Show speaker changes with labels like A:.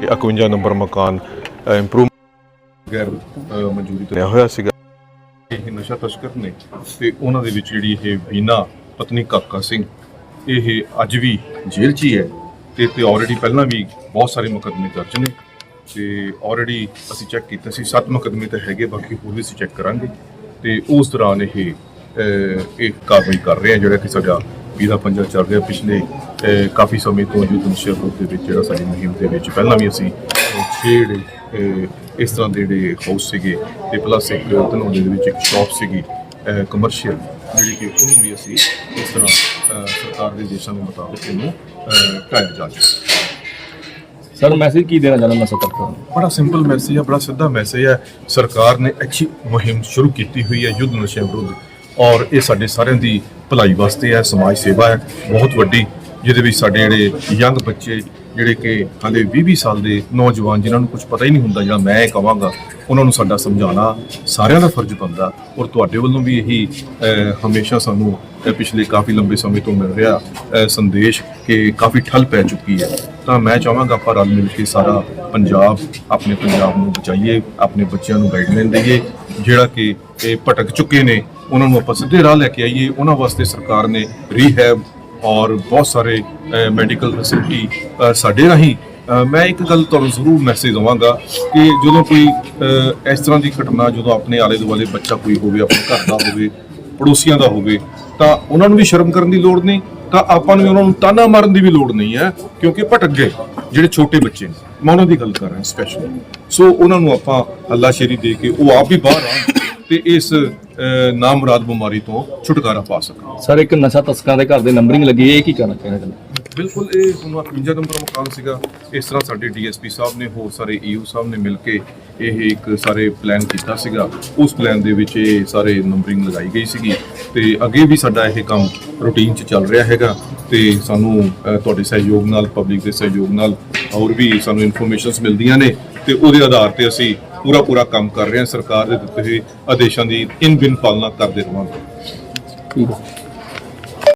A: Ya, aku ingin makan, eh, improve agar eh, uh, maju itu. Ya, ya, ਇਹ ਨਸ਼ਾ ਤਸਕਰ ਨੇ ਤੇ ਉਹਨਾਂ ਦੇ ਵਿੱਚ ਜਿਹੜੀ ਇਹ ਬੀਨਾ ਪਤਨੀ ਕਾਕਾ ਸਿੰਘ ਇਹ ਅੱਜ ਵੀ ਜੇਲ੍ਹ 'ਚ ਹੀ ਹੈ ਤੇ ਤੇ ਆਲਰੇਡੀ ਪਹਿਲਾਂ ਵੀ ਬਹੁਤ ਸਾਰੇ ਮੁਕੱਦਮੇ ਦਰਜ ਨੇ ਤੇ ਆਲਰੇਡੀ ਅਸੀਂ ਚੈੱਕ ਕੀਤਾ ਸੀ ਸੱਤ ਮੁਕੱਦਮੇ ਤਾਂ ਹੈਗੇ ਬਾਕੀ ਹੋਰ ਵੀ ਅਸੀਂ ਚੈੱਕ ਕਰਾਂਗੇ ਤੇ ਉਸ ਦੌਰਾਨ ਇਹ ਇਹ ਕਾਰਵਾਈ ਕਰ ਰਹੇ ਆ ਜਿਹੜਾ ਕਿ ਸਾਡਾ ਵੀਰਾ ਪੰਜਾ ਚੱਲ ਰਿਹਾ ਪਿਛਲੇ ਕਾਫੀ ਸਮੇਂ ਤੋਂ ਯੂਥ ਨਸ਼ਾ ਦੇ ਵਿੱਚ ਜਿਹੜਾ ਸਾਡੀ ਮੁਹਿੰਮ ਦੇ ਵਿੱਚ ਪਹਿਲਾਂ ਵੀ ਅਸੀਂ ਅ, ਛੇ ਇਸ ਤਰ੍ਹਾਂ ਦੇ ਜਿਹੜੇ ਹਾਊਸ ਸੀਗੇ ਤੇ ਪਲੱਸ ਇੱਕ ਧਨੌਲੇ ਦੇ ਵਿੱਚ ਇੱਕ ਸ਼ਾਪ ਸੀਗੀ ਕਮਰਸ਼ੀਅਲ ਜਿਹੜੀ ਕਿ ਉਹਨੂੰ ਵੀ ਅਸੀਂ ਇਸ ਤਰ੍ਹਾਂ ਸਰਕਾਰ ਦੇ ਦੇਸ਼ਾਂ ਦੇ ਮੁਤਾਬਕ ਇਹਨੂੰ ਢਾਇਆ ਜਾ ਚੁੱਕਾ
B: ਸਰ ਮੈਸੇਜ ਕੀ ਦੇਣਾ ਚਾਹੁੰਦਾ ਨਸ਼ਾ ਤਸਕਰਾਂ ਨੂੰ
A: ਬੜਾ ਸਿੰਪਲ ਮੈਸੇਜ ਹੈ ਬੜਾ ਸਿੱਧਾ ਮੈਸੇਜ ਹੈ ਸਰਕਾਰ ਨੇ ਅੱਛੀ ਮੁਹਿੰਮ ਸ਼ੁਰੂ ਕੀਤੀ ਹੋਈ ਹੈ ਯੁੱਧ ਨਸ਼ਿਆਂ ਵਿਰੁੱਧ। ਔਰ ਇਹ ਸਾਡੇ ਸਾਰਿਆਂ ਦੀ ਭਲਾਈ ਵਾਸਤੇ ਹੈ ਸਮਾਜ ਸੇਵਾ ਹੈ ਬਹੁਤ ਵੱਡੀ ਜਿਹਦੇ ਵਿੱਚ ਸਾਡੇ ਜਿਹੜੇ ਯੰਗ ਬੱਚੇ, ਜਿਹੜੇ ਕਿ ਹਾਲੇ 20-20 ਸਾਲ ਦੇ ਨੌਜਵਾਨ ਜਿਨ੍ਹਾਂ ਨੂੰ ਕੁਝ ਪਤਾ ਹੀ ਨਹੀਂ ਹੁੰਦਾ ਜਾਂ ਮੈਂ ਇਹ ਕਵਾਂਗਾ, ਉਹਨਾਂ ਨੂੰ ਸਾਡਾ ਸਮਝਾਉਣਾ ਸਾਰਿਆਂ ਦਾ ਫਰਜ਼ ਬਣਦਾ। ਔਰ ਤੁਹਾਡੇ ਵੱਲੋਂ ਵੀ ਇਹੀ ਹਮੇਸ਼ਾ ਸਾਨੂੰ ਪਿਛਲੇ ਕਾਫੀ ਲੰਬੇ ਸਮੇਂ ਤੋਂ ਮਿਲ ਰਿਹਾ ਸੰਦੇਸ਼ ਕਿ ਕਾਫੀ ਠੱਲ ਪੈ ਚੁੱਕੀ ਹੈ। ਤਾਂ ਮੈਂ ਚਾਹਾਂਗਾ ਆਪਾਂ ਰਲ ਮਿਲ ਕੇ ਸਾਰਾ ਪੰਜਾਬ ਆਪਣੇ ਪੰਜਾਬ ਨੂੰ ਬਚਾਈਏ, ਆਪਣੇ ਬੱਚਿਆਂ ਨੂੰ ਗਾਈਡਲਾਈਨ ਦਈਏ, ਜਿਹੜਾ ਕਿ ਇਹ ਭਟਕ ਚੁੱਕੇ ਨੇ, ਉਹਨਾਂ ਨੂੰ ਆਪਾਂ ਸਿੱਧੇ ਰਾਹ ਲੈ ਕੇ ਆਈਏ। ਉਹਨਾਂ ਵਾਸਤੇ ਸਰਕਾਰ ਨੇ ਰੀਹੈਬ ਔਰ ਬਹੁਤ ਸਾਰੇ ਮੈਡੀਕਲ ਫੈਸਿਲਿਟੀ ਸਾਡੇ ਰਾਹੀਂ ਮੈਂ ਇੱਕ ਗੱਲ ਤੁਹਾਨੂੰ ਜ਼ਰੂਰ ਮੈਸੇਜ ਦਵਾਂਗਾ ਕਿ ਜਦੋਂ ਕੋਈ ਇਸ ਤਰ੍ਹਾਂ ਦੀ ਘਟਨਾ ਜਦੋਂ ਆਪਣੇ ਆਲੇ ਦੁਆਲੇ ਬੱਚਾ ਕੋਈ ਹੋਵੇ, ਆਪਣੇ ਘਰ ਦਾ ਹੋਵੇ, ਪੜੋਸੀਆਂ ਦਾ ਹੋਵੇ, ਤਾਂ ਉਹਨਾਂ ਨੂੰ ਵੀ ਸ਼ਰਮ ਕਰਨ ਦੀ ਲੋੜ ਨਹੀਂ, ਤਾਂ ਆਪਾਂ ਨੂੰ ਉਹਨਾਂ ਨੂੰ ਤਾਨਾ ਮਾਰਨ ਦੀ ਵੀ ਲੋੜ ਨਹੀਂ ਹੈ, ਕਿਉਂਕਿ ਭਟਕ ਗਏ ਜਿਹੜੇ ਛੋਟੇ ਬੱਚੇ ਨੇ। ਮੈਂ ਉਹਨਾਂ ਦੀ ਗੱਲ ਕਰ ਰਿਹਾ ਸਪੈਸ਼ਲੀ ਸੋ ਉਹਨਾਂ ਨੂੰ ਆਪਾਂ ਅੱਲਾ ਸ਼ੇਰੀ ਦੇ ਕੇ ਉਹ ਆਪ ਵੀ ਬਾਹਰ ਆਉਣ ਤੇ ਇਸ ਅ, ਨਾਮੁਰਾਦ ਬਿਮਾਰੀ ਤੋਂ ਛੁਟਕਾਰਾ ਪਾ ਸਕਣ
B: ਸਰ ਇੱਕ ਨਸ਼ਾ ਤਸਕਰਾਂ ਦੇ ਘਰ ਦੇ ਨੰਬਰਿੰਗ ਲੱਗੀ ਹੈ ਇਹ ਕੀ ਕਹਿਣਾ ਚਾਹੁੰਦੇ
A: ਬਿਲਕੁਲ ਇਹ ਤੁਹਾਨੂੰ 51 ਨੰਬਰ ਮਕਾਨ ਸੀਗਾ। ਇਸ ਤਰ੍ਹਾਂ ਸਾਡੇ ਡੀਐਸਪੀ ਸਾਹਿਬ ਨੇ ਹੋਰ ਸਾਰੇ ਈਓ ਸਾਹਿਬ ਨੇ ਮਿਲ ਕੇ ਇਹ ਇੱਕ ਸਾਰੇ ਪਲਾਨ ਕੀਤਾ ਸੀਗਾ। ਉਸ ਪਲਾਨ ਦੇ ਵਿੱਚ ਇਹ ਸਾਰੇ ਨੰਬਰਿੰਗ ਲਗਾਈ ਗਈ ਸੀਗੀ। ਤੇ ਅੱਗੇ ਵੀ ਸਾਡਾ ਇਹ ਕੰਮ ਰੂਟੀਨ 'ਚ ਚੱਲ ਰਿਹਾ ਹੈਗਾ। ਤੇ ਸਾਨੂੰ ਤੁਹਾਡੇ ਸਹਿਯੋਗ ਨਾਲ ਪਬਲਿਕ ਦੇ ਸਹਿਯੋਗ ਨਾਲ ਹੋਰ ਵੀ ਸਾਨੂੰ ਇਨਫੋਰਮੇਸ਼ਨਸ ਮਿਲਦੀਆਂ ਨੇ। ਤੇ ਉਹਦੇ ਆਧਾਰ ਤੇ ਅਸੀਂ ਪੂਰਾ ਪੂਰਾ ਕੰਮ ਕਰ ਰਹੇ ਹਾਂ ਸਰਕਾਰ ਦੇ ਦਿੱਤੇ ਹੋਏ ਆਦੇਸ਼ਾਂ ਦੀ ਇਨ ਬਿਨ ਪਾਲਣਾ ਕਰਦੇ ਰਹਾਂਗੇ
B: ਠੀਕ ਹੈ।